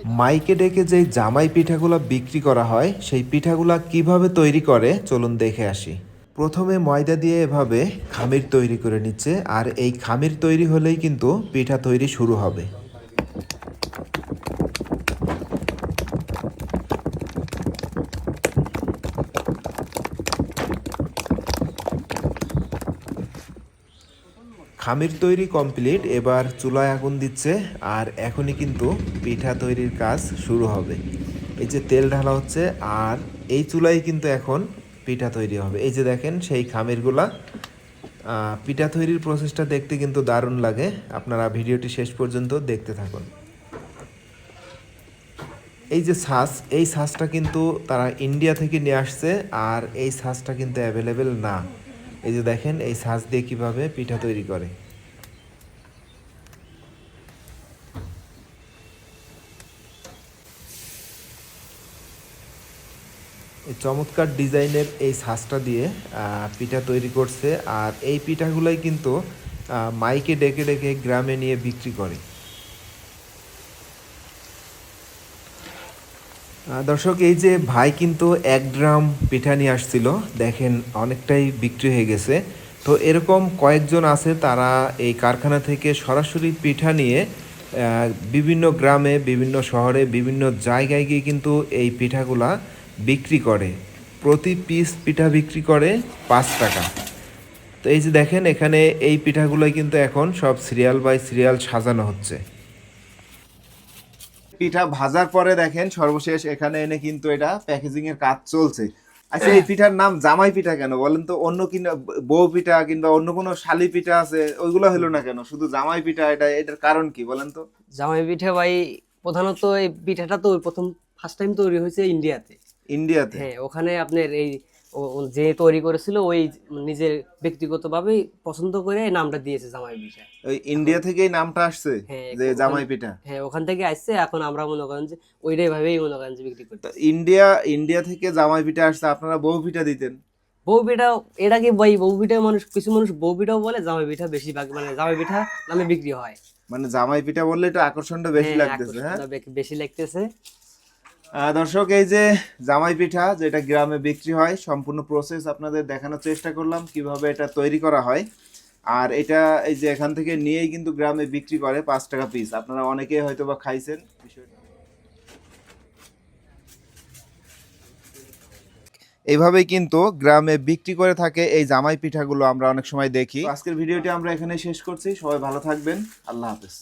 মাইকে ডেকে যেই জামাই পিঠাগুলো বিক্রি করা হয়, সেই পিঠাগুলো কীভাবে তৈরি করে, চলুন দেখে আসি। প্রথমে ময়দা দিয়ে এভাবে খামির তৈরি করে নিচ্ছে, আর এই খামির তৈরি হলেই কিন্তু পিঠা তৈরি শুরু হবে। খামির তৈরি কমপ্লিট এবার চুলায় আগুন দিচ্ছে, আর এখনই কিন্তু পিঠা তৈরির কাজ শুরু হবে। এই যে তেল ঢালা হচ্ছে, আর এই চুলায় কিন্তু এখন পিঠা তৈরি হবে। এই যে দেখেন, সেই খামিরগুলা পিঠা তৈরির প্রসেসটা দেখতে কিন্তু দারুণ লাগে। আপনারা ভিডিওটি শেষ পর্যন্ত দেখতে থাকুন। এই যে ছাঁচ এই ছাঁচটা কিন্তু তারা ইন্ডিয়া থেকে নিয়ে আসছে, আর এই ছাঁচটা কিন্তু অ্যাভেলেবেল না। এই যে দেখেন, এই ছাঁচ দিয়ে কীভাবে পিঠা তৈরি করে। এই চমৎকার ডিজাইনের এই ছাঁচটা দিয়ে পিঠা তৈরি করছে। আর এই পিঠাগুলোই কিন্তু মাইকে ডেকে ডেকে গ্রামে নিয়ে বিক্রি করে। দর্শক, এই যে ভাই কিন্তু এক ড্রাম পিঠা নিয়ে আসছিল, দেখেন অনেকটাই বিক্রি হয়ে গেছে। তো এরকম কয়েকজন আছে তারা এই কারখানা থেকে সরাসরি পিঠা নিয়ে বিভিন্ন গ্রামে, বিভিন্ন শহরে, বিভিন্ন জায়গায় গিয়ে কিন্তু এই পিঠাগুলা বিক্রি করে। প্রতি পিস পিঠা বিক্রি করে পাঁচ টাকা। তো এই যে দেখেন, এখানে এই পিঠাগুলোই কিন্তু এখন সব সিরিয়াল বাই সিরিয়াল সাজানো হচ্ছে। পিঠা ভাজার পরে দেখেন সর্বশেষ এখানে এনে কিন্তু এটা প্যাকেজিং এর কাজ চলছে। আচ্ছা এই পিঠার নাম জামাই পিঠা কেন? বলেন তো অন্য কিনা বউ পিঠা কিংবা অন্য কোনো শালি পিঠা আছে ওইগুলো হলো না কেন? শুধু জামাই পিঠা এটা এটার কারণ কি বলেন তো? জামাই পিঠা ভাই প্রধানত এই পিঠাটা তো প্রথম ফার্স্ট টাইম তৈরি হয়েছে ইন্ডিয়াতে ইন্ডিয়াতে হ্যাঁ ওখানে আপনার এই যে তৈরি করেছিল ওই নিজের ব্যক্তিগতভাবেই পছন্দ করে নামটা দিয়েছে জামাই পিঠা। ওই ইন্ডিয়া থেকেই নামটা আসছে হ্যাঁ, যে জামাই পিঠা। হ্যাঁ ওখান থেকে আসছে এখন আমরা মনে করেন যে ওইটাই ভাবেই মনে করেন যে বিক্রি করতে ইন্ডিয়া ইন্ডিয়া থেকে জামাই পিঠা আসছে আপনারা বউ পিঠা দিতেন। বউ পিঠা এটা কি ভাই বউ পিঠা মানুষ কিছু মানুষ বউ পিঠাও বলে জামাই পিঠা বেশিরভাগ মানে জামাই পিঠা নামে বিক্রি হয়। মানে জামাই পিঠা বললে একটু আকর্ষণটা বেশি হ্যাঁ, লাগতেছে হ্যাঁ? বেশি লাগতেছে। দর্শক, এই যে জামাই পিঠা যেটা গ্রামে বিক্রি হয়, সম্পূর্ণ প্রসেস আপনাদের দেখানোর চেষ্টা করলাম কীভাবে এটা তৈরি করা হয়। আর এটা এই যে এখান থেকে নিয়েই কিন্তু গ্রামে বিক্রি করে পাঁচ টাকা পিস আপনারা অনেকেই হয়তো বা খাইছেন এইভাবেই কিন্তু গ্রামে বিক্রি করে থাকে এই জামাই পিঠাগুলো আমরা অনেক সময় দেখি। আজকের ভিডিওটি আমরা এখানে শেষ করছি। সবাই ভালো থাকবেন। আল্লাহ হাফেজ।